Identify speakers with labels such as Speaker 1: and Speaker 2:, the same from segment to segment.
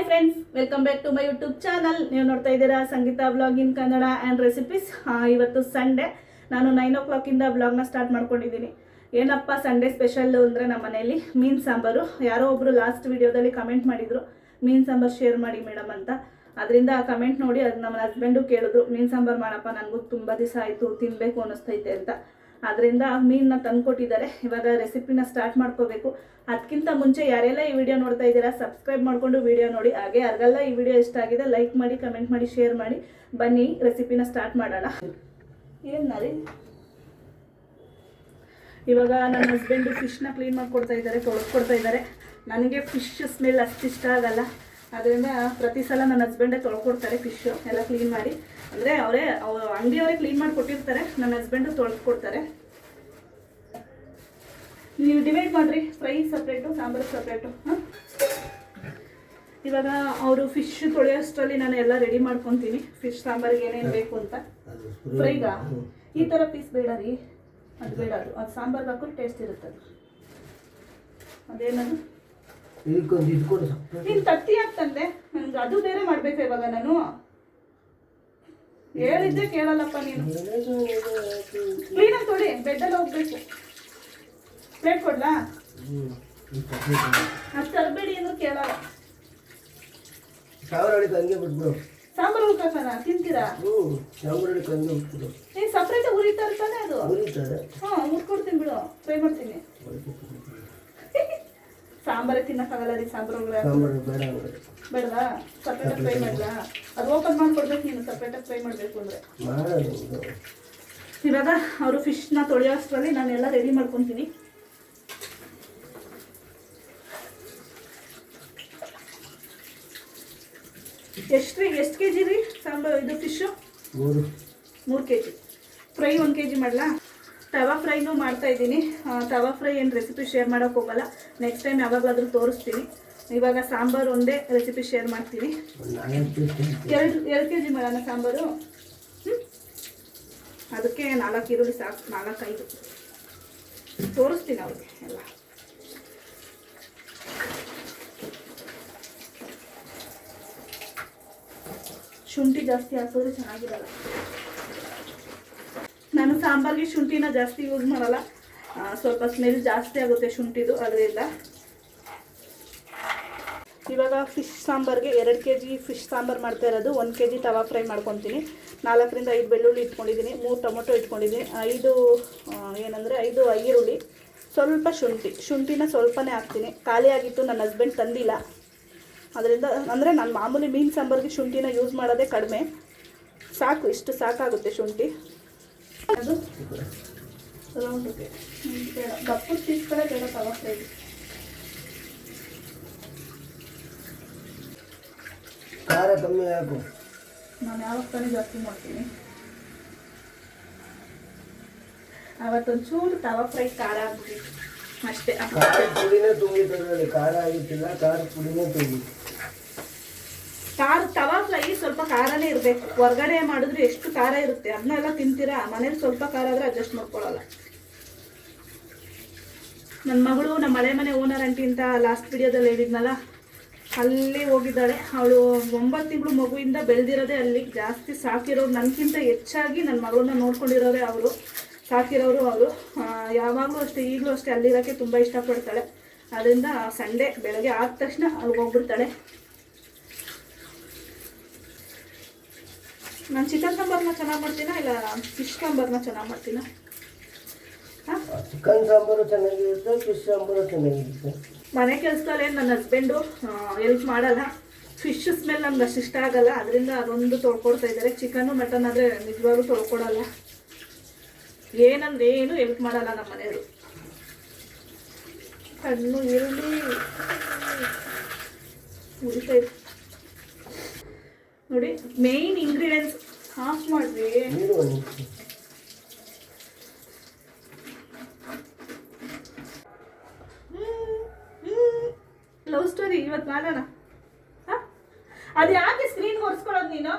Speaker 1: Hi friends welcome back to my YouTube channel ನೀವು ನೋಡ್ತಾ ಇದ್ದೀರಾ Sangeetha vlog in Kannada and recipes ಇವತ್ತು Sunday ನಾನು ನೈನ್ ಓ ಕ್ಲಾಕಿಂದ ಬ್ಲಾಗ್ನ ಸ್ಟಾರ್ಟ್ ಮಾಡ್ಕೊಂಡಿದ್ದೀನಿ. ಏನಪ್ಪ ಸಂಡೇ ಸ್ಪೆಷಲ್ ಅಂದರೆ ನಮ್ಮ ಮನೆಯಲ್ಲಿ? ಮೀನು ಸಾಂಬಾರು. ಯಾರೋ ಒಬ್ಬರು ಲಾಸ್ಟ್ ವಿಡಿಯೋದಲ್ಲಿ ಕಮೆಂಟ್ ಮಾಡಿದರು, ಮೀನು ಸಾಂಬಾರು ಶೇರ್ ಮಾಡಿ ಮೇಡಮ್ ಅಂತ. ಅದರಿಂದ ಆ ಕಮೆಂಟ್ ನೋಡಿ ಅದು ನಮ್ಮ ಹಸ್ಬೆಂಡು ಕೇಳಿದ್ರು, ಮೀನು ಸಾಂಬಾರು ಮಾಡಪ್ಪ ನನಗೂ ತುಂಬ ದಿವಸ ಆಯಿತು ತಿನ್ನಬೇಕು ಅನ್ನಿಸ್ತೈತೆ ಅಂತ. ಅದರಿಂದ ಮೀನನ್ನ ತಂದುಕೊಟ್ಟಿದ್ದಾರೆ. ಇವಾಗ ರೆಸಿಪಿನ ಸ್ಟಾರ್ಟ್ ಮಾಡ್ಕೋಬೇಕು. ಅದಕ್ಕಿಂತ ಮುಂಚೆ ಯಾರೆಲ್ಲ ಈ ವಿಡಿಯೋ ನೋಡ್ತಾ ಇದ್ದೀರಾ ಸಬ್ಸ್ಕ್ರೈಬ್ ಮಾಡಿಕೊಂಡು ವಿಡಿಯೋ ನೋಡಿ. ಹಾಗೆ ಯಾರಿಗೆಲ್ಲ ಈ ವಿಡಿಯೋ ಇಷ್ಟ ಆಗಿದೆ ಲೈಕ್ ಮಾಡಿ ಕಮೆಂಟ್ ಮಾಡಿ ಶೇರ್ ಮಾಡಿ. ಬನ್ನಿ ರೆಸಿಪಿನ ಸ್ಟಾರ್ಟ್ ಮಾಡೋಣ. ಏನು ರೀ ಇವಾಗ ನನ್ನ ಹಸ್ಬೆಂಡು ಫಿಶ್ನ ಕ್ಲೀನ್ ಮಾಡಿಕೊಡ್ತಾ ಇದ್ದಾರೆ ತೊಳ್ಕೊಡ್ತಾ ಇದ್ದಾರೆ. ನನಗೆ ಫಿಶ್ ಸ್ಮೆಲ್ ಅಷ್ಟು ಇಷ್ಟ ಆಗಲ್ಲ. ಅದರಿಂದ ಪ್ರತಿ ಸಲ ನನ್ನ ಹಸ್ಬೆಂಡೇ ತೊಳ್ಕೊಡ್ತಾರೆ ಫಿಶ್ಶು ಎಲ್ಲ ಕ್ಲೀನ್ ಮಾಡಿ. ಅಂದರೆ ಅವರೇ ಅವ್ರು ಅಂಗಡಿಯವರೇ ಕ್ಲೀನ್ ಮಾಡಿ ಕೊಟ್ಟಿರ್ತಾರೆ ನನ್ನ ಹಸ್ಬೆಂಡು ತೊಳೆದ್ಕೊಡ್ತಾರೆ ನೀವು ಡಿವೈಡ್ ಮಾಡಿರಿ ಫ್ರೈ ಸಪ್ರೇಟು ಸಾಂಬಾರು ಸಪ್ರೇಟು ಹಾಂ? ಇವಾಗ ಅವರು ಫಿಶ್ ತೊಳೆಯೋಷ್ಟರಲ್ಲಿ ನಾನು ಎಲ್ಲ ರೆಡಿ ಮಾಡ್ಕೊತೀನಿ. ಫಿಶ್ ಸಾಂಬಾರಿಗೆ ಏನೇನು ಬೇಕು ಅಂತ. ಫ್ರೈಗಾ ಈ ಥರ ಪೀಸ್ ಬೇಡ ರೀ. ಅದು ಬೇಡ ಅದು. ಅದು ಸಾಂಬಾರು ಹಾಕೊಂಡು ಟೇಸ್ಟ್ ಇರುತ್ತೆ ಅದು. ಅದೇನದು? ನೀನು ತತ್ತಿ ಹಾಕ್ತಂದೆ. ನನಗೆ ಅದು ಬೇರೆ ಮಾಡ್ಬೇಕು ಇವಾಗ ನಾನು? ಹೇಳಿದ್ದೆ ಕೇಳಲ್ಲಪ್ಪ ನೀನು. ಕ್ಲೀನಾಗಿ ತೊಳಿ ಬೆಡ್ಡಲ್ಲಿ ಹೋಗ್ಬೇಕು. ಪ್ಲೇಟ್ ಕೊಡ್ಲಾ? ಅದು ತರಬೇಡಿ ಏನು ಕೇಳಲ್ಲ.
Speaker 2: ಸಾವಿರ ಅಡಿಗೆ ಹಂಗೆ ಬಿಟ್ಬಿಡು.
Speaker 1: ಸಾಂಬಾರು ತಿಂತೀರಾ?
Speaker 2: ಹ್ಞೂ ಸಾವಿರ ಅಡಿಗೆ ಹಂಗೆ ಬಿಟ್ಬಿಡು.
Speaker 1: ನೀನು ಸಪ್ರೇಟ್ ಉರಿತಾ ಇರ್ತಾನೆ ಅದು.
Speaker 2: ಉರಿತಾರೆ
Speaker 1: ಹಾಂ ಉರ್ಕೊಡ್ತೀನಿ ಬಿಡು ಫ್ರೈ ಮಾಡ್ತೀನಿ. ಸಾಂಬಾರೇ ತಿನ್ನಕ್ಕಾಗಲ್ಲ ರೀ
Speaker 2: ಸಾಂಬಾರು ಬೇಡ
Speaker 1: ಬೇಡವಾ? ಸಪ್ರೇಟಾಗಿ ಫ್ರೈ ಮಾಡಲಾ? ಅದು ಓಪನ್ ಮಾಡ್ಕೊಡ್ಬೇಕು ನೀನು ಸಪ್ರೇಟಾಗಿ ಫ್ರೈ ಮಾಡಬೇಕು ಅಂದ್ರೆ. ಇವಾಗ ಅವರು ಫಿಶ್ನ ತೊಳೆಯೋ ಅಷ್ಟರಲ್ಲಿ ನಾನೆಲ್ಲ ರೆಡಿ ಮಾಡ್ಕೊತೀನಿ. ಎಷ್ಟು ರೀ? ಎಷ್ಟು ಕೆ ಜಿ ರೀ ಸಾಂಬಾರು ಇದು ಫಿಶ್ಶು
Speaker 2: ಮೂರು.
Speaker 1: ಕೆ ಜಿ ಫ್ರೈ ಒಂದು ಕೆ ಜಿ ಮಾಡಲಾ? ತವಾ ಫ್ರೈನೂ ಮಾಡ್ತಾ ಇದ್ದೀನಿ. ತವಾ ಫ್ರೈ ಏನು ರೆಸಿಪಿ ಶೇರ್ ಮಾಡೋಕೆ ಹೋಗಲ್ಲ. ನೆಕ್ಸ್ಟ್ ಟೈಮ್ ಯಾವಾಗಲಾದರೂ ತೋರಿಸ್ತೀನಿ. ಇವಾಗ ಸಾಂಬಾರು ಒಂದೇ ರೆಸಿಪಿ ಶೇರ್ ಮಾಡ್ತೀನಿ.
Speaker 2: ನಾಲ್ಕು
Speaker 1: ಎರಡು ಎರಡು ಕೆ ಜಿ ಮಾಡೋಣ ಸಾಂಬಾರು ಅದಕ್ಕೆ ನಾಲ್ಕು ಈರುಳ್ಳಿ ಸಾಕು, ನಾಲ್ಕೈದು. ತೋರಿಸ್ತೀನಿ ಅವ್ರಿಗೆ ಎಲ್ಲ. ಶುಂಠಿ ಜಾಸ್ತಿ ಹಾಕಿದ್ರೆ ಚೆನ್ನಾಗಿರಲ್ಲ. ನಾನು ಸಾಂಬಾರಿಗೆ ಶುಂಠಿನ ಜಾಸ್ತಿ ಯೂಸ್ ಮಾಡಲ್ಲ. ಸ್ವಲ್ಪ ಸ್ಮೆಲ್ ಜಾಸ್ತಿ ಆಗುತ್ತೆ ಶುಂಠಿದು, ಅದರಿಂದ. ಇವಾಗ ಫಿಶ್ ಸಾಂಬಾರ್ಗೆ ಎರಡು ಕೆ ಜಿ ಫಿಶ್ ಸಾಂಬಾರು ಮಾಡ್ತಾ ಇರೋದು. ಒಂದು ಕೆ ಜಿ ತವಾ ಫ್ರೈ ಮಾಡ್ಕೊತೀನಿ. ನಾಲ್ಕರಿಂದ ಐದು ಬೆಳ್ಳುಳ್ಳಿ ಇಟ್ಕೊಂಡಿದ್ದೀನಿ. ಮೂರು ಟೊಮೊಟೊ ಇಟ್ಕೊಂಡಿದ್ದೀನಿ. ಐದು ಏನಂದರೆ ಐದು ಈರುಳ್ಳಿ, ಸ್ವಲ್ಪ ಶುಂಠಿ. ಶುಂಠಿನ ಸ್ವಲ್ಪನೇ ಹಾಕ್ತೀನಿ. ಖಾಲಿ ಆಗಿತ್ತು, ನನ್ನ ಹಸ್ಬೆಂಡ್ ತಂದಿಲ್ಲ. ಅದರಿಂದ, ಅಂದರೆ ನಾನು ಮಾಮೂಲಿ ಮೀನು ಸಾಂಬಾರಿಗೆ ಶುಂಠಿನ ಯೂಸ್ ಮಾಡೋದೇ ಕಡಿಮೆ. ಸಾಕು, ಇಷ್ಟು ಸಾಕಾಗುತ್ತೆ ಶುಂಠಿ. ಅದು? ರೌಂಡ್ಗೆ ಬೇಡ ದಪ್ಪದ ಪೀಸ್ಗಳೇ ಬೇಡ ತವಾ ಫ್ರೈಗೆ
Speaker 2: ಖಾರ ಕಮ್ಮಿ ಹಾಕು.
Speaker 1: ನಾನು ಯಾವಾಗ ತಾನೇ ಜಾಸ್ತಿ ಮಾಡ್ತೀನಿ. ಅವತ್ತೊಂಚೂರು ತವಾ ಫ್ರೈ ಖಾರ ಆಗ್ಬಿಟ್ಟಿತ್ತು. ಅಷ್ಟೇ.
Speaker 2: ಖಾರ ಪುಡಿನೇ ತುಂಬಿತ್ತು ಅದರಲ್ಲಿ. ಖಾರ ಆಗಿತ್ತಿಲ್ಲ ಖಾರ ಪುಡಿನೇ ತುಂಬಿತ್ತು.
Speaker 1: ಖಾರ ತವಾ ಫ್ರೈ ಸ್ವಲ್ಪ ಖಾರನೇ ಇರಬೇಕು. ಹೊರಗಡೆ ಮಾಡಿದ್ರೆ ಎಷ್ಟು ಖಾರ ಇರುತ್ತೆ ಅದನ್ನೆಲ್ಲ ತಿಂತೀರಾ? ಮನೇಲಿ ಸ್ವಲ್ಪ ಖಾರ ಆದರೆ ಅಡ್ಜಸ್ಟ್ ಮಾಡ್ಕೊಳ್ಳಲ್ಲ. ನನ್ನ ಮಗಳು ನಮ್ಮ ಮಳೆ ಮನೆ ಓನರ್ ಆಂಟಿ ಅಂತ ಲಾಸ್ಟ್ ವಿಡಿಯೋದಲ್ಲಿ ಹೇಳಿದ್ನಲ್ಲ? ಅಲ್ಲಿ ಹೋಗಿದ್ದಾಳೆ. ಅವಳು ಒಂಬತ್ತು ತಿಂಗಳು ಮಗುವಿಂದ ಬೆಳೆದಿರೋದೇ ಅಲ್ಲಿ. ಜಾಸ್ತಿ ಸಾಕಿರೋರು ನನಗಿಂತ ಹೆಚ್ಚಾಗಿ ನನ್ನ ಮಗಳನ್ನ ನೋಡ್ಕೊಂಡಿರೋದೇ ಅವರು. ಸಾಕಿರೋರು ಅವರು. ಯಾವಾಗಲೂ ಅಷ್ಟೇ, ಈಗಲೂ ಅಷ್ಟೇ ಅಲ್ಲಿರೋಕ್ಕೆ ತುಂಬ ಇಷ್ಟಪಡ್ತಾಳೆ. ಅದರಿಂದ ಸಂಡೇ ಬೆಳಗ್ಗೆ ಆದ ತಕ್ಷಣ ಅಲ್ಲಿಗೆ ಹೋಗ್ಬಿಡ್ತಾಳೆ. ನಾನು ಚಿಕನ್ ಸಾಂಬಾರನ್ನ ಚೆನ್ನಾಗಿ ಮಾಡ್ತೀನಾ ಇಲ್ಲ ಫಿಶ್ ಸಾಂಬಾರನ್ನ ಚೆನ್ನಾಗಿ ಮಾಡ್ತೀನಾ? ಹಾಂ?
Speaker 2: ಚಿಕನ್ ಸಾಂಬಾರು ಚೆನ್ನಾಗಿರುತ್ತೆ ಫಿಶ್ ಸಾಂಬಾರು ಚೆನ್ನಾಗಿರುತ್ತೆ.
Speaker 1: ಮನೆ ಕೆಲಸದಲ್ಲಿ ನನ್ನ ಹಸ್ಬೆಂಡು ಹೆಲ್ಪ್ ಮಾಡಲ್ಲ. ಫಿಶ್ ಸ್ಮೆಲ್ ನಮ್ಗೆ ಅಷ್ಟು ಇಷ್ಟ ಆಗಲ್ಲ. ಅದರಿಂದ ಅದೊಂದು ತೊಳ್ಕೊಡ್ತಾ ಇದ್ದಾರೆ ಚಿಕನ್ನು ಮಟನ್ ಆದರೆ ನಿಜವಾಗ್ಲೂ ತೊಳ್ಕೊಡಲ್ಲ. ಏನಂದ್ರೆ ಏನು ಹೆಲ್ಪ್ ಮಾಡಲ್ಲ ನಮ್ಮ ಮನೆಯವರು. ಕಣ್ಣು ಈರುಳ್ಳಿ ಉರಿತಾ ನೋಡಿ ಮೇನ್ ಇಂಗ್ರೀಡಿಯೆಂಟ್ಸ್ ಹಾಫ್ ಮಾಡ್ರಿ. ಲವ್ ಸ್ಟೋರಿ ಇವತ್ತು ಮಾಡೋಣ. ಹ? ಅದು ಯಾಕೆ ಸ್ಕ್ರೀನ್ ಒರೆಸ್ಕೊಳ್ಳೋದು ನೀನು?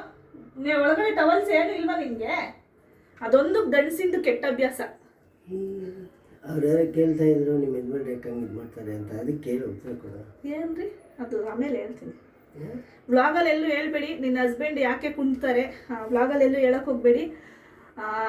Speaker 1: ನೀವು ಒಳಗಡೆ ಟವಲ್ಸ್ ಏನು ಇಲ್ವಾ ನಿಮಗೆ ಅದೊಂದು ಗಂಡಸಿಂದು ಕೆಟ್ಟ ಅಭ್ಯಾಸ.
Speaker 2: ಅವ್ರು ಯಾರೋ ಕೇಳ್ತಾ ಇದ್ರು ನಿಮ್ಮ ಯಜಮಾನ್ರು ಯಾಕೆ ಹಂಗೆ ಇದು ಮಾಡ್ತಾರೆ ಅಂತ. ಅದಕ್ಕೆ ಕೇಳಿ ಉತ್ತರ ಏನು
Speaker 1: ಏನ್ರಿ? ಅದು ಆಮೇಲೆ ಹೇಳ್ತೀನಿ.
Speaker 2: ಹ್ಮ್?
Speaker 1: ವ್ಲಾಗಲ್ಲಿ ಎಲ್ಲೂ ಹೇಳ್ಬೇಡಿ, ನಿನ್ನ ಹಸ್ಬೆಂಡ್ ಯಾಕೆ ಕುಂತಾರೆ ವ್ಲಾಗಲ್ಲಿ ಎಲ್ಲೂ ಹೇಳಕ್ಕೆ ಹೋಗಬೇಡಿ.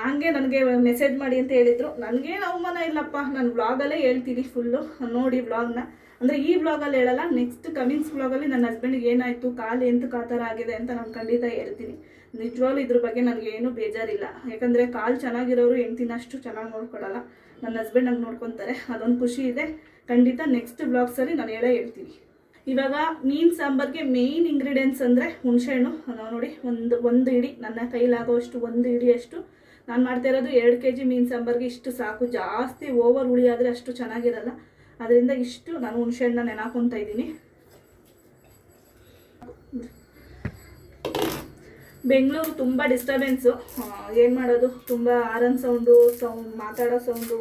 Speaker 1: ಹಂಗೆ ನನಗೆ ಮೆಸೇಜ್ ಮಾಡಿ ಅಂತ ಹೇಳಿದ್ರು. ನನಗೇನು ಅವಮಾನ ಇಲ್ಲಪ್ಪ, ನಾನು ವ್ಲಾಗಲ್ಲೇ ಹೇಳ್ತೀನಿ ಫುಲ್ಲು ನೋಡಿ ವ್ಲಾಗ್ನ. ಅಂದರೆ ಈ ವ್ಲಾಗಲ್ಲಿ ಹೇಳಲ್ಲ ನೆಕ್ಸ್ಟ್ ಕಮಿಂಗ್ಸ್ ವ್ಲಾಗಲ್ಲಿ ನನ್ನ ಹಸ್ಬೆಂಡ್ಗೆ ಏನಾಯಿತು, ಕಾಲು ಎಂತ ಕಾತರ ಆಗಿದೆ ಅಂತ ನಾನು ಖಂಡಿತ ಹೇಳ್ತೀನಿ. ನಿಜವಾಗ್ಲೂ ಇದ್ರ ಬಗ್ಗೆ ನನಗೇನು ಬೇಜಾರಿಲ್ಲ. ಯಾಕಂದರೆ ಕಾಲು ಚೆನ್ನಾಗಿರೋರು ಹೆಂಡ್ತಿನ ಅಷ್ಟು ಚೆನ್ನಾಗಿ ನೋಡ್ಕೊಳ್ಳಲ್ಲ ನನ್ನ ಹಸ್ಬೆಂಡ್ ಹಂಗೆ ನೋಡ್ಕೊತಾರೆ. ಅದೊಂದು ಖುಷಿ ಇದೆ. ಖಂಡಿತ ನೆಕ್ಸ್ಟ್ ಬ್ಲಾಗ್ಸಲ್ಲಿ ನಾನು ಹೇಳೇ ಹೇಳ್ತೀನಿ. ಇವಾಗ ಮೀನು ಸಾಂಬಾರ್ಗೆ ಮೇಯ್ನ್ ಇಂಗ್ರೀಡಿಯೆಂಟ್ಸ್ ಅಂದರೆ ಹುಣಸೆಹಣ್ಣು. ನಾವು ನೋಡಿ ಒಂದು ಒಂದು ಇಡಿ. ನನ್ನ ಕೈಲಾಗೋಷ್ಟು ಒಂದು ಇಡಿಯಷ್ಟು ನಾನು ಮಾಡ್ತಾ ಇರೋದು ಎರಡು ಕೆ ಜಿ ಮೀನು ಸಾಂಬಾರ್ಗೆ ಇಷ್ಟು ಸಾಕು. ಜಾಸ್ತಿ ಓವರ್ ಹುಳಿ ಆದರೆ ಅಷ್ಟು ಚೆನ್ನಾಗಿರಲ್ಲ. ಅದರಿಂದ ಇಷ್ಟು ನಾನು ಹುಣಸೆಹಣ್ಣನ್ನ ನೆನಾಕೊತಾ ಇದ್ದೀನಿ. ಬೆಂಗಳೂರು ತುಂಬ ಡಿಸ್ಟರ್ಬೆನ್ಸು ಏನು ಮಾಡೋದು? ತುಂಬ ಆರನ್ ಸೌಂಡು ಸೌಂಡ್ ಮಾತಾಡೋ ಸೌಂಡು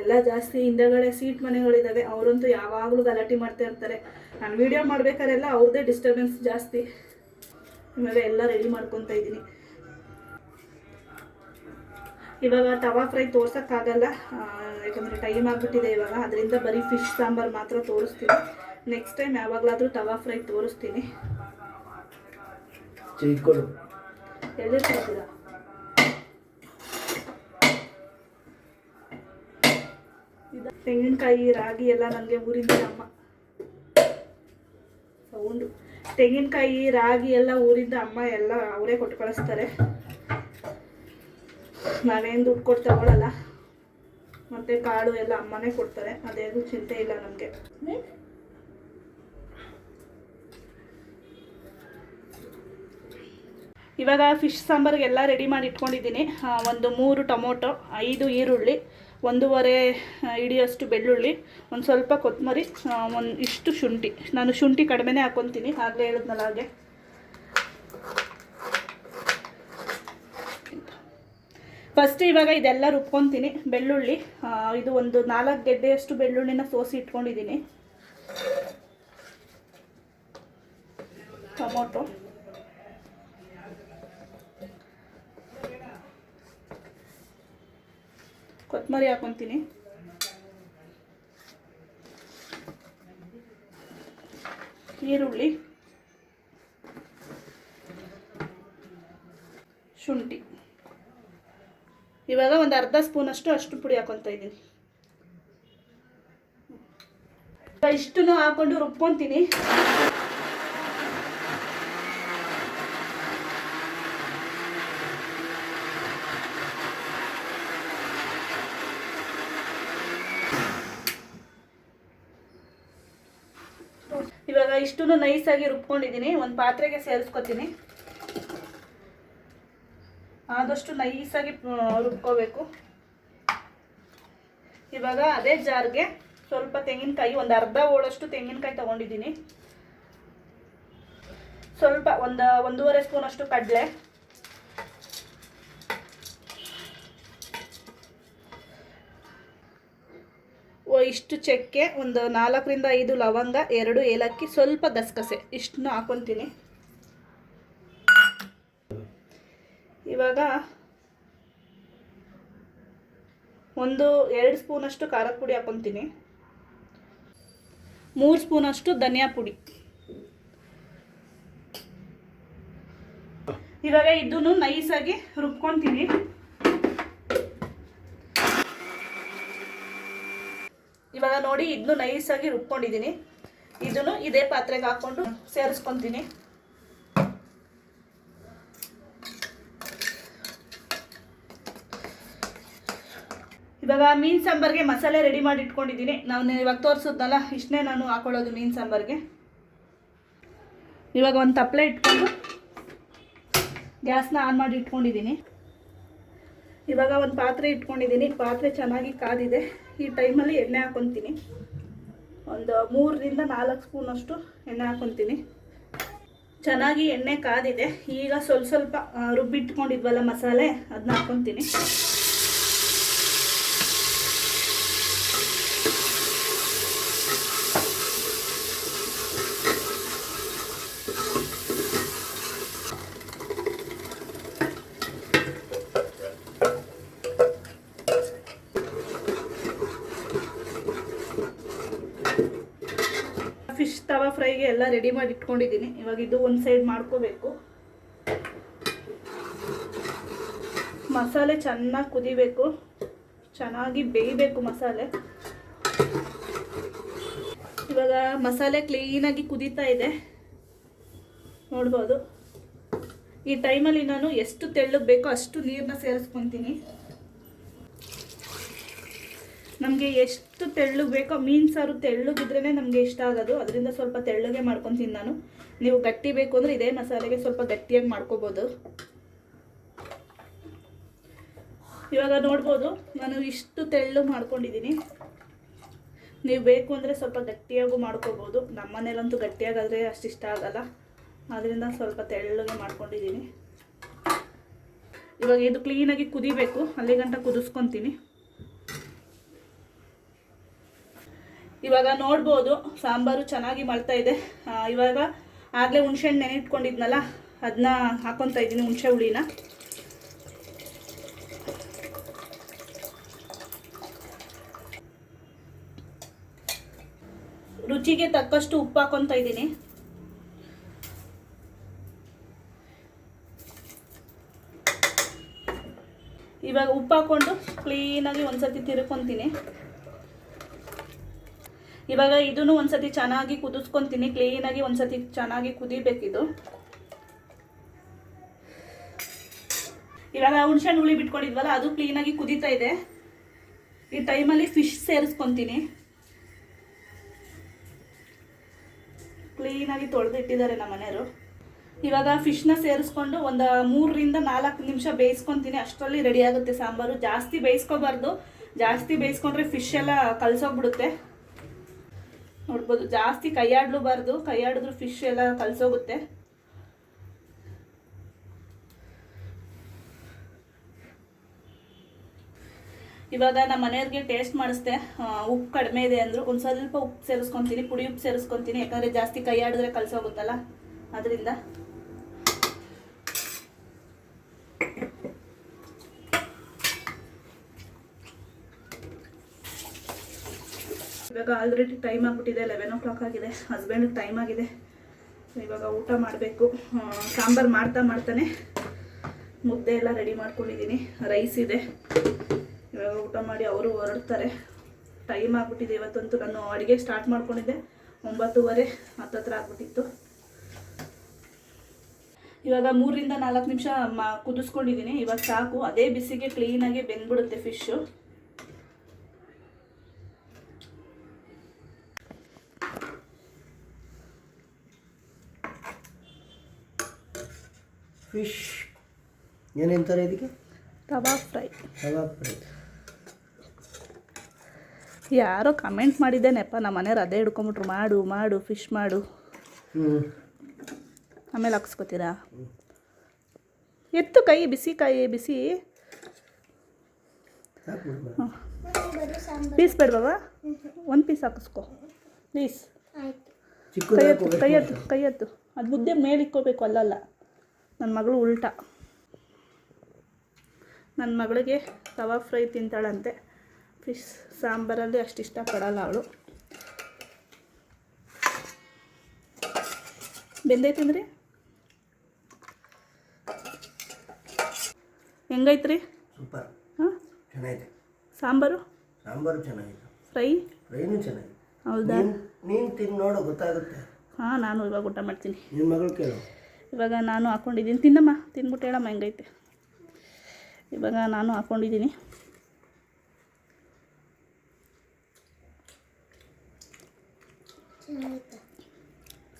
Speaker 1: ಎಲ್ಲ ಜಾಸ್ತಿ ಹಿಂದೆಗಡೆ ಸೀಟ್ ಮನೆಗಳಿದ್ದಾವೆ ಅವರಂತೂ ಯಾವಾಗಲೂ ಗಲಾಟೆ ಮಾಡ್ತಾ ಇರ್ತಾರೆ. ನಾನು ವೀಡಿಯೋ ಮಾಡ್ಬೇಕಾರೆಲ್ಲ ಅವ್ರದ್ದೇ ಡಿಸ್ಟರ್ಬೆನ್ಸ್ ಜಾಸ್ತಿ. ಆಮೇಲೆ ಎಲ್ಲ ರೆಡಿ ಮಾಡ್ಕೊತಾ ಇದ್ದೀನಿ. ಇವಾಗ ತವಾ ಫ್ರೈ ತೋರ್ಸೋಕ್ಕಾಗಲ್ಲ. ಯಾಕಂದರೆ ಟೈಮ್ ಆಗಿಬಿಟ್ಟಿದೆ ಇವಾಗ. ಅದರಿಂದ ಬರೀ ಫಿಶ್ ಸಾಂಬಾರು ಮಾತ್ರ ತೋರಿಸ್ತೀನಿ. ನೆಕ್ಸ್ಟ್ ಟೈಮ್ ಯಾವಾಗಲಾದರೂ ತವಾ ಫ್ರೈ ತೋರಿಸ್ತೀನಿ. ಎಲ್ಲೇ ತೆಂಗಿನಕಾಯಿ ರಾಗಿ ಎಲ್ಲ ನನಗೆ ಊರಿಂದ ಅಮ್ಮ. ಸೌಂಡು ತೆಂಗಿನಕಾಯಿ, ರಾಗಿ ಎಲ್ಲ ಊರಿಂದ ಅಮ್ಮ ಎಲ್ಲ ಅವರೇ ಕೊಟ್ಟು ಕಳಿಸ್ತಾರೆ. ನಾವೇನು ದುಡ್ಡು ಕೊಟ್ಟು ತಗೊಳಲ್ಲ. ಮತ್ತು ಕಾಳು ಎಲ್ಲ ಅಮ್ಮನೇ ಕೊಡ್ತಾರೆ. ಅದೇನು ಚಿಂತೆ ಇಲ್ಲ ನಮಗೆ. ಇವಾಗ ಫಿಶ್ ಸಾಂಬಾರಿಗೆಲ್ಲ ರೆಡಿ ಮಾಡಿ ಇಟ್ಕೊಂಡಿದ್ದೀನಿ. ಒಂದು ಮೂರು ಟೊಮೊಟೊ, ಐದು ಈರುಳ್ಳಿ ಒಂದೂವರೆ ಇಡಿಯಷ್ಟು ಬೆಳ್ಳುಳ್ಳಿ, ಒಂದು ಸ್ವಲ್ಪ ಕೊತ್ತಂಬರಿ ಒಂದು ಇಷ್ಟು ಶುಂಠಿ. ನಾನು ಶುಂಠಿ ಕಡಿಮೆನೇ ಹಾಕ್ಕೊತೀನಿ ಆಗಲೇ ಹೇಳಿದ್ನಲ್ಲ ಹಾಗೆ. ಫಸ್ಟ್ ಇವಾಗ ಇದೆಲ್ಲ ರುಬ್ಕೊತೀನಿ, ಬೆಳ್ಳುಳ್ಳಿ ಇದು ಒಂದು ನಾಲ್ಕು ಗೆಡ್ಡೆಯಷ್ಟು ಬೆಳ್ಳುಳ್ಳಿನ ಸೋಸಿ ಇಟ್ಕೊಂಡಿದ್ದೀನಿ. ಟೊಮೊಟೊ. ಕೊತ್ತಂಬರಿ ಹಾಕೊತೀನಿ. ಈರುಳ್ಳಿ. ಶುಂಠಿ. ಇವಾಗ ಒಂದು ಅರ್ಧ ಸ್ಪೂನಷ್ಟು ಅಷ್ಟು ಪುಡಿ ಹಾಕೊತಾ ಇದ್ದೀನಿ ಇಷ್ಟನ್ನು ಹಾಕೊಂಡು ರುಬ್ಕೊತೀನಿ ಇವಾಗ ಇಷ್ಟನ್ನು ನೈಸಾಗಿ ರುಬ್ಕೊಂಡಿದ್ದೀನಿ. ಒಂದು ಪಾತ್ರೆಗೆ ಸೇರಿಸ್ಕೊತೀನಿ. ಆದಷ್ಟು ನೈಸಾಗಿ ರುಬ್ಕೋಬೇಕು. ಇವಾಗ ಅದೇ ಜಾರ್ಗೆ ಸ್ವಲ್ಪ ತೆಂಗಿನಕಾಯಿ, ಒಂದು ಅರ್ಧ ಓಳಷ್ಟು ತೆಂಗಿನಕಾಯಿ ತೊಗೊಂಡಿದ್ದೀನಿ. ಸ್ವಲ್ಪ ಒಂದು, ಒಂದೂವರೆ ಸ್ಪೂನಷ್ಟು ಕಡಲೆ. ಇಷ್ಟು ಚಕ್ಕೆ, ಒಂದು ನಾಲ್ಕರಿಂದ ಐದು ಲವಂಗ, ಎರಡು ಏಲಕ್ಕಿ, ಸ್ವಲ್ಪ ಗಸಗಸೆ. ಇಷ್ಟನ್ನು ಹಾಕೊತೀನಿ. ಇವಾಗ ಒಂದು ಎರಡು ಸ್ಪೂನಷ್ಟು ಖಾರದ ಪುಡಿ ಹಾಕೊತೀನಿ. ಮೂರು ಸ್ಪೂನಷ್ಟು ಧನಿಯಾ ಪುಡಿ. ಇವಾಗ ಇದನ್ನು ನೈಸಾಗಿ ರುಬ್ಕೊತೀನಿ. ನೋಡಿ ಇದನ್ನು ನೈಸಾಗಿ ರುಬ್ಕೊಂಡಿದ್ದೀನಿ ಇದನ್ನು ಇದೇ ಪಾತ್ರೆಗೆ ಹಾಕ್ಕೊಂಡು ಸೇರಿಸ್ಕೊತೀನಿ. ಇವಾಗ ಮೀನು ಸಾಂಬಾರ್ಗೆ ಮಸಾಲೆ ರೆಡಿ ಮಾಡಿ ಇಟ್ಕೊಂಡಿದ್ದೀನಿ ನಾನು ಇವಾಗ ತೋರಿಸಿದ್ನಲ್ಲ ಇಷ್ಟನ್ನೇ ನಾನು ಹಾಕೊಳ್ಳೋದು ಮೀನು ಸಾಂಬಾರ್ಗೆ. ಇವಾಗ ಒಂದು ತಪ್ಪಲೆ ಇಟ್ಕೊಂಡು ಗ್ಯಾಸ್ನ ಆನ್ ಮಾಡಿ ಇಟ್ಕೊಂಡಿದ್ದೀನಿ ಇವಾಗ ಒಂದು ಪಾತ್ರೆ ಇಟ್ಕೊಂಡಿದ್ದೀನಿ ಪಾತ್ರೆ ಚೆನ್ನಾಗಿ ಕಾದಿದೆ. ಈ ಟೈಮಲ್ಲಿ ಎಣ್ಣೆ ಹಾಕೊತೀನಿ. ಒಂದು ಮೂರರಿಂದ ನಾಲ್ಕು ಸ್ಪೂನಷ್ಟು ಎಣ್ಣೆ ಹಾಕೊತೀನಿ. ಚೆನ್ನಾಗಿ ಎಣ್ಣೆ ಕಾದಿದೆ. ಈಗ ಸ್ವಲ್ಪ ಸ್ವಲ್ಪ ರುಬ್ಬಿಟ್ಕೊಂಡಿದ್ವಲ್ಲ ಮಸಾಲೆ ಅದನ್ನ ಹಾಕೊತೀನಿ. ಮಸಾಲೆಗೆ ಎಲ್ಲ ರೆಡಿ ಮಾಡಿ ಇಟ್ಕೊಂಡಿದ್ದೀನಿ. ಇವಾಗ ಇದು ಒಂದು ಸೈಡ್ ಮಾಡ್ಕೋಬೇಕು. ಮಸಾಲೆ ಚೆನ್ನಾಗಿ ಕುದಿಬೇಕು. ಚೆನ್ನಾಗಿ ಬೇಯಬೇಕು ಮಸಾಲೆ. ಇವಾಗ ಮಸಾಲೆ ಕ್ಲೀನಾಗಿ ಕುದೀತಾ ಇದೆ. ನೋಡ್ಬೋದು. ಈ ಟೈಮಲ್ಲಿ ನಾನು ಎಷ್ಟು ತೆಳ್ಳಗೆ ಬೇಕೋ ಅಷ್ಟು ನೀರನ್ನ ಸೇರಿಸ್ಕೊತೀನಿ. ನಮಗೆ ಎಷ್ಟು ತೆಳ್ಳಗೆ ಬೇಕೋ, ಮೀನು ಸಾರು ತೆಳ್ಳಗಿದ್ರೇ ನಮಗೆ ಇಷ್ಟ ಆಗೋದು. ಅದರಿಂದ ಸ್ವಲ್ಪ ತೆಳ್ಳಗೆ ಮಾಡ್ಕೊತೀನಿ ನಾನು. ನೀವು ಗಟ್ಟಿ ಬೇಕು ಅಂದರೆ ಇದೇ ಮಸಾಲೆಗೆ ಸ್ವಲ್ಪ ಗಟ್ಟಿಯಾಗಿ ಮಾಡ್ಕೋಬೋದು. ಇವಾಗ ನೋಡ್ಬೋದು, ನಾನು ಇಷ್ಟು ತೆಳ್ಳು ಮಾಡ್ಕೊಂಡಿದ್ದೀನಿ ನೀವು ಬೇಕು ಅಂದರೆ ಸ್ವಲ್ಪ ಗಟ್ಟಿಯಾಗೂ ಮಾಡ್ಕೋಬೋದು. ನಮ್ಮ ಮನೇಲಂತೂ ಗಟ್ಟಿಯಾಗಾದರೆ ಅಷ್ಟು ಇಷ್ಟ ಆಗಲ್ಲ. ಅದರಿಂದ ಸ್ವಲ್ಪ ತೆಳ್ಳಗೆ ಮಾಡ್ಕೊಂಡಿದ್ದೀನಿ ಇವಾಗ ಇದು ಕ್ಲೀನಾಗಿ ಕುದಿಬೇಕು. ಅಲ್ಲಿ ಗಂಟ ಕುದಿಸ್ಕೊತೀನಿ. ಇವಾಗ ನೋಡ್ಬೋದು, ಸಾಂಬಾರು ಚೆನ್ನಾಗಿ ಮಳ್ತಾ ಇದೆ. ಇವಾಗ ಆಗಲೇ ಹುಣ್ಸೆಹಣ್ಣು ನೆನೆಟ್ಕೊಂಡಿದ್ನಲ್ಲ ಅದನ್ನ ಹಾಕೊತಾ ಇದ್ದೀನಿ ಹುಣಸೆ ಹುಳಿನ. ರುಚಿಗೆ ತಕ್ಕಷ್ಟು ಉಪ್ಪು ಹಾಕೊತಾ ಇದ್ದೀನಿ. ಇವಾಗ ಉಪ್ಪು ಹಾಕ್ಕೊಂಡು ಕ್ಲೀನಾಗಿ ಒಂದ್ಸತಿ ತಿರ್ಕೊತೀನಿ. ಇವಾಗ ಇದನ್ನು ಒಂದ್ಸತಿ ಚೆನ್ನಾಗಿ ಕುದಿಸ್ಕೊತೀನಿ ಕ್ಲೀನಾಗಿ ಒಂದ್ಸತಿ ಚೆನ್ನಾಗಿ ಕುದಿಬೇಕಿದು. ಇವಾಗ ಹುಣ್ಸೆಹಣ್ಣು ಹುಳಿ ಬಿಟ್ಕೊಂಡಿದ್ವಲ್ಲ, ಅದು ಕ್ಲೀನಾಗಿ ಕುದೀತಾ ಇದೆ. ಈ ಟೈಮಲ್ಲಿ ಫಿಶ್ ಸೇರಿಸ್ಕೊತೀನಿ ಕ್ಲೀನಾಗಿ ತೊಳೆದಿಟ್ಟಿದ್ದಾರೆ ನಮ್ಮ ಮನೆಯವರು. ಇವಾಗ ಫಿಶ್ನ ಸೇರಿಸ್ಕೊಂಡು ಒಂದು ಮೂರರಿಂದ ನಾಲ್ಕು ನಿಮಿಷ ಬೇಯಿಸ್ಕೊತೀನಿ ಅಷ್ಟರಲ್ಲಿ ರೆಡಿ ಆಗುತ್ತೆ ಸಾಂಬಾರು. ಜಾಸ್ತಿ ಬೇಯಿಸ್ಕೋಬಾರ್ದು. ಜಾಸ್ತಿ ಬೇಯಿಸ್ಕೊಂಡ್ರೆ ಫಿಶ್ ಎಲ್ಲ ಕಲಸೋಗ್ಬಿಡುತ್ತೆ. ನೋಡ್ಬೋದು. ಜಾಸ್ತಿ ಕೈಯಾಡ್ಲೂಬಾರ್ದು ಕೈಯಾಡಿದ್ರು ಫಿಶ್ ಎಲ್ಲ ಕಲಸೋಗುತ್ತೆ. ಇವಾಗ ನಮ್ಮ ಮನೆಯವ್ರಿಗೆ ಟೇಸ್ಟ್ ಮಾಡಿಸ್ದೆ. ಉಪ್ಪು ಕಡಿಮೆ ಇದೆ ಅಂದರು. ಒಂದು ಸ್ವಲ್ಪ ಉಪ್ಪು ಸೇರಿಸ್ಕೊತೀನಿ, ಪುಡಿ ಉಪ್ಪು ಸೇರಿಸ್ಕೊತೀನಿ. ಯಾಕಂದರೆ ಜಾಸ್ತಿ ಕೈ ಆಡಿದ್ರೆ ಕಲಸೋಗುತ್ತಲ್ಲ. ಅದರಿಂದ. ಇವಾಗ ಆಲ್ರೆಡಿ ಟೈಮ್ ಆಗಿಬಿಟ್ಟಿದೆ ಲೆವೆನ್ ಓ ಕ್ಲಾಕ್ ಆಗಿದೆ ಹಸ್ಬೆಂಡಿಗೆ ಟೈಮ್ ಆಗಿದೆ. ಇವಾಗ ಊಟ ಮಾಡಬೇಕು. ಸಾಂಬಾರು ಮಾಡ್ತಾ ಮಾಡ್ತಾನೆ. ಮುದ್ದೆ ಎಲ್ಲ ರೆಡಿ ಮಾಡ್ಕೊಂಡಿದ್ದೀನಿ ರೈಸ್ ಇದೆ. ಇವಾಗ ಊಟ ಮಾಡಿ ಅವರು ಹೊರಡ್ತಾರೆ. ಟೈಮ್ ಆಗಿಬಿಟ್ಟಿದೆ ಇವತ್ತಂತೂ. ನಾನು ಅಡುಗೆ ಸ್ಟಾರ್ಟ್ ಮಾಡ್ಕೊಂಡಿದ್ದೆ. ಒಂಬತ್ತುವರೆ, ಹತ್ತತ್ರ ಆಗ್ಬಿಟ್ಟಿತ್ತು. ಇವಾಗ ಮೂರಿಂದ ನಾಲ್ಕು ನಿಮಿಷ ಮ ಕುದಿಸ್ಕೊಂಡಿದ್ದೀನಿ ಇವಾಗ ಸಾಕು. ಅದೇ ಬಿಸಿಗೆ ಕ್ಲೀನಾಗಿ ಬೆಂದ್ಬಿಡುತ್ತೆ ಫಿಶ್ಶು
Speaker 2: ಫಿಶ್. ಏನೇಂತಾರೆ ಇದಕ್ಕೆ?
Speaker 1: ತವಾ ಫ್ರೈ.
Speaker 2: ತವಾ ಫ್ರೈ.
Speaker 1: ಯಾರೋ ಕಮೆಂಟ್ ಮಾಡಿದ್ದೇನೆಪ್ಪ ನಮ್ಮ ಮನೆಯವ್ರು ಅದೇ ಹಿಡ್ಕೊಂಬಿಟ್ರು. ಮಾಡು ಮಾಡು ಫಿಶ್ ಮಾಡು. ಆಮೇಲೆ ಹಾಕ್ಸ್ಕೊತೀರಾ? ಎತ್ತು ಕೈ ಬಿಸಿ ಕೈ ಬಿಸಿ. ಪೀಸ್ ಬೇಡವಾ ಒಂದು ಪೀಸ್ ಹಾಕಿಸ್ಕೊ. ಪ್ಲೀಸ್
Speaker 2: ಚಿಕ್ಕದು
Speaker 1: ಕೈ
Speaker 2: ಹಾಕು
Speaker 1: ಎತ್ತು ಕೈ ಎತ್ತು ಕೈ ಎತ್ತು ಅದು ಮುದ್ದೆ ಮೇಲೆ ಇಕ್ಕೋಬೇಕು ಅಲ್ಲಲ್ಲ. ನನ್ನ ಮಗಳು ಉಲ್ಟಾ. ನನ್ನ ಮಗಳಿಗೆ ತವಾ ಫ್ರೈ ತಿಂತಾಳಂತೆ. ಫಿಶ್ ಸಾಂಬಾರಲ್ಲಿ ಅಷ್ಟು ಇಷ್ಟಪಡಲ್ಲ ಅವಳು. ಬೆಂದೈತಂದ್ರಿ ಹೆಂಗೈತ್ರಿ?
Speaker 2: ಸೂಪರ್.
Speaker 1: ಹಾಂ?
Speaker 2: ಚೆನ್ನಾಗಿದೆ
Speaker 1: ಸಾಂಬಾರು?
Speaker 2: ಸಾಂಬಾರು ಚೆನ್ನಾಗಿದೆ
Speaker 1: ಫ್ರೈ?
Speaker 2: ಫ್ರೈನೂ ಚೆನ್ನಾಗಿದೆ
Speaker 1: ಹೌದಾ?
Speaker 2: ನೀನು ತಿಂದು ನೋಡು ಗೊತ್ತಾಗುತ್ತೆ.
Speaker 1: ಹಾಂ ನಾನು ಇವಾಗ ಊಟ ಮಾಡ್ತೀನಿ.
Speaker 2: ನಿಮ್ಮ ಮಗಳು ಕೇಳು.
Speaker 1: ಇವಾಗ ನಾನು ಹಾಕ್ಕೊಂಡಿದ್ದೀನಿ ತಿನ್ನಮ್ಮ ತಿಂದ್ಬಿಟ್ಟು ಹೇಳಮ್ಮ, ಹೆಂಗೈತೆ? ಇವಾಗ ನಾನು ಹಾಕ್ಕೊಂಡಿದ್ದೀನಿ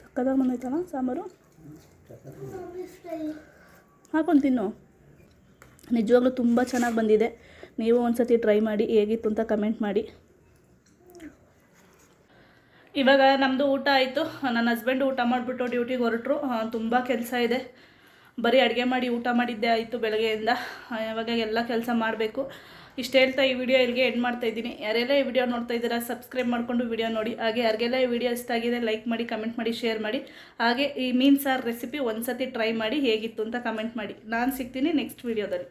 Speaker 1: ಸಕ್ಕದಾಗ ಬಂದೈತಲ್ಲ ಸಾಂಬಾರು? ಹಾಕೊಂಡು ತಿನ್ನು. ನಿಜವಾಗ್ಲೂ ತುಂಬ ಚೆನ್ನಾಗಿ ಬಂದಿದೆ. ನೀವು ಒಂದು ಸತಿ ಟ್ರೈ ಮಾಡಿ, ಹೇಗಿತ್ತು ಅಂತ ಕಮೆಂಟ್ ಮಾಡಿ. ಇವಾಗ ನಮ್ಮದು ಊಟ ಆಯಿತು. ನನ್ನ ಹಸ್ಬೆಂಡ್ ಊಟ ಮಾಡಿಬಿಟ್ಟು ಡ್ಯೂಟಿಗೆ ಹೊರಟರು. ತುಂಬ ಕೆಲಸ ಇದೆ. ಬರೀ ಅಡುಗೆ ಮಾಡಿ ಊಟ ಮಾಡಿದ್ದೇ ಆಯಿತು ಬೆಳಗ್ಗೆಯಿಂದ. ಇವಾಗ ಎಲ್ಲ ಕೆಲಸ ಮಾಡಬೇಕು. ಇಷ್ಟು ಹೇಳ್ತಾ ಈ ವಿಡಿಯೋ ಇಲ್ಲಿಗೆ ಎಂಡ್ ಮಾಡ್ತಾ ಇದ್ದೀನಿ. ಯಾರೆಲ್ಲ ಈ ವಿಡಿಯೋ ನೋಡ್ತಾ ಇದ್ದೀರಾ ಸಬ್ಸ್ಕ್ರೈಬ್ ಮಾಡಿಕೊಂಡು ವಿಡಿಯೋ ನೋಡಿ. ಹಾಗೆ ಯಾರಿಗೆಲ್ಲ ಈ ವಿಡಿಯೋ ಇಷ್ಟ ಆಗಿದೆ ಲೈಕ್ ಮಾಡಿ ಕಮೆಂಟ್ ಮಾಡಿ ಶೇರ್ ಮಾಡಿ. ಹಾಗೆ ಈ ಮೀನು ಸಾರು ರೆಸಿಪಿ ಒಂದ್ಸತಿ ಟ್ರೈ ಮಾಡಿ ಹೇಗಿತ್ತು ಅಂತ ಕಮೆಂಟ್ ಮಾಡಿ. ನಾನು ಸಿಗ್ತೀನಿ ನೆಕ್ಸ್ಟ್ ವಿಡಿಯೋದಲ್ಲಿ